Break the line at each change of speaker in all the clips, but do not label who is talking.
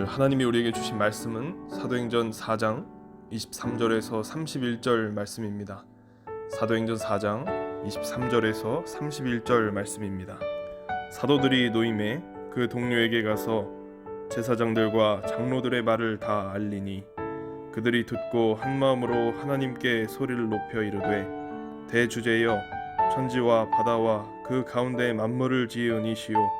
오늘 하나님이 우리에게 주신 말씀은 사도행전 4장 23절에서 31절 말씀입니다. 사도행전 4장 23절에서 31절 말씀입니다. 사도들이 노임에 그 동료에게 가서 제사장들과 장로들의 말을 다 알리니 그들이 듣고 한 마음으로 하나님께 소리를 높여 이르되 대주제여 천지와 바다와 그 가운데 만물을 지은 이시오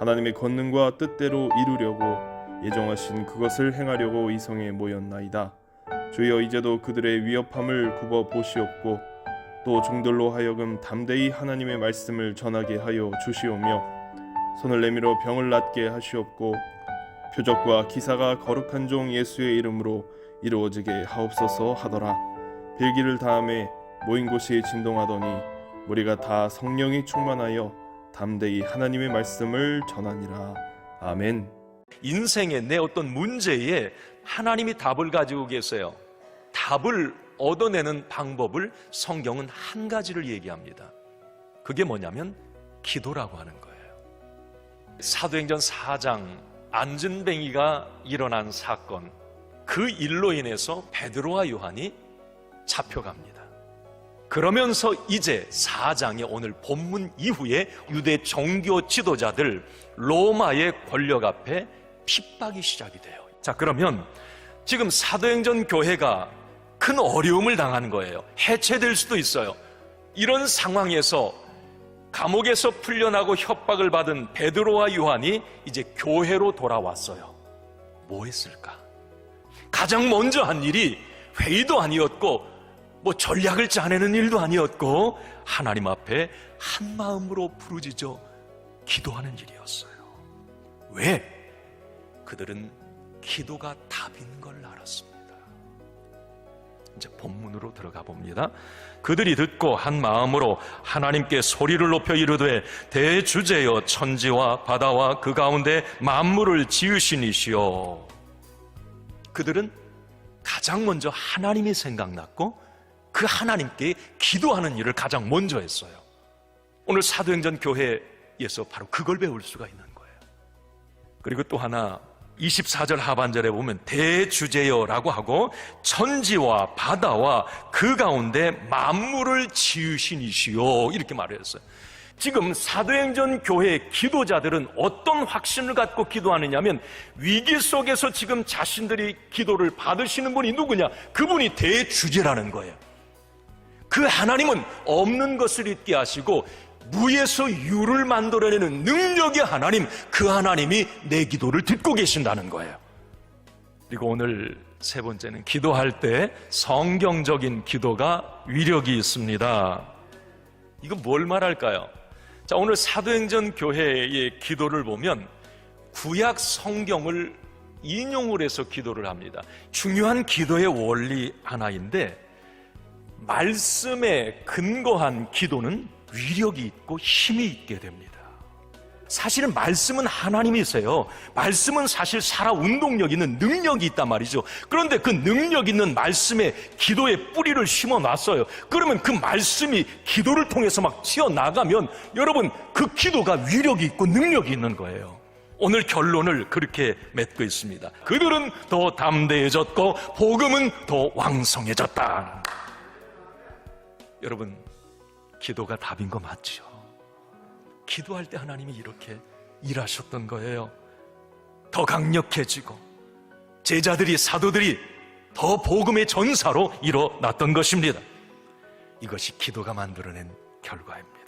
하나님의 권능과 뜻대로 이루려고 예정하신 그것을 행하려고 이 성에 모였나이다. 주여 이제도 그들의 위협함을 굽어 보시옵고 또 종들로 하여금 담대히 하나님의 말씀을 전하게 하여 주시오며 손을 내밀어 병을 낫게 하시옵고 표적과 기사가 거룩한 종 예수의 이름으로 이루어지게 하옵소서 하더라. 빌기를 다음에 모인 곳이 진동하더니 우리가 다 성령이 충만하여 담대히 하나님의 말씀을 전하니라. 아멘.
인생의 내 어떤 문제에 하나님이 답을 가지고 계세요. 답을 얻어내는 방법을 성경은 한 가지를 얘기합니다. 그게 뭐냐면 기도라고 하는 거예요. 사도행전 4장 안전뱅이가 일어난 사건 그 일로 인해서 베드로와 요한이 잡혀갑니다. 그러면서 이제 4장의 오늘 본문 이후에 유대 종교 지도자들 로마의 권력 앞에 핍박이 시작이 돼요. 자, 그러면 지금 사도행전 교회가 큰 어려움을 당하는 거예요. 해체될 수도 있어요. 이런 상황에서 감옥에서 풀려나고 협박을 받은 베드로와 요한이 이제 교회로 돌아왔어요. 뭐 했을까? 가장 먼저 한 일이 회의도 아니었고 뭐 전략을 짜내는 일도 아니었고 하나님 앞에 한 마음으로 부르짖어 기도하는 일이었어요. 왜? 그들은 기도가 답인 걸 알았습니다. 이제 본문으로 들어가 봅니다. 그들이 듣고 한 마음으로 하나님께 소리를 높여 이르되 대주제여 천지와 바다와 그 가운데 만물을 지으신 이시여. 그들은 가장 먼저 하나님이 생각났고 그 하나님께 기도하는 일을 가장 먼저 했어요. 오늘 사도행전 교회에서 바로 그걸 배울 수가 있는 거예요. 그리고 또 하나 24절 하반절에 보면 대주제여라고 하고 천지와 바다와 그 가운데 만물을 지으신 이시요 이렇게 말했어요. 지금 사도행전 교회 기도자들은 어떤 확신을 갖고 기도하느냐면 위기 속에서 지금 자신들이 기도를 받으시는 분이 누구냐? 그분이 대주제라는 거예요. 그 하나님은 없는 것을 있게 하시고 무에서 유를 만들어내는 능력의 하나님, 그 하나님이 내 기도를 듣고 계신다는 거예요. 그리고 오늘 세 번째는 기도할 때 성경적인 기도가 위력이 있습니다. 이건 뭘 말할까요? 자, 오늘 사도행전 교회의 기도를 보면 구약 성경을 인용을 해서 기도를 합니다. 중요한 기도의 원리 하나인데 말씀에 근거한 기도는 위력이 있고 힘이 있게 됩니다. 사실은 말씀은 하나님이세요. 말씀은 사실 살아 운동력 있는 능력이 있단 말이죠. 그런데 그 능력 있는 말씀에 기도의 뿌리를 심어 놨어요. 그러면 그 말씀이 기도를 통해서 막 튀어나가면 여러분 그 기도가 위력이 있고 능력이 있는 거예요. 오늘 결론을 그렇게 맺고 있습니다. 그들은 더 담대해졌고 복음은 더 왕성해졌다. 여러분 기도가 답인 거 맞죠? 기도할 때 하나님이 이렇게 일하셨던 거예요. 더 강력해지고 제자들이 사도들이 더 복음의 전사로 일어났던 것입니다. 이것이 기도가 만들어낸 결과입니다.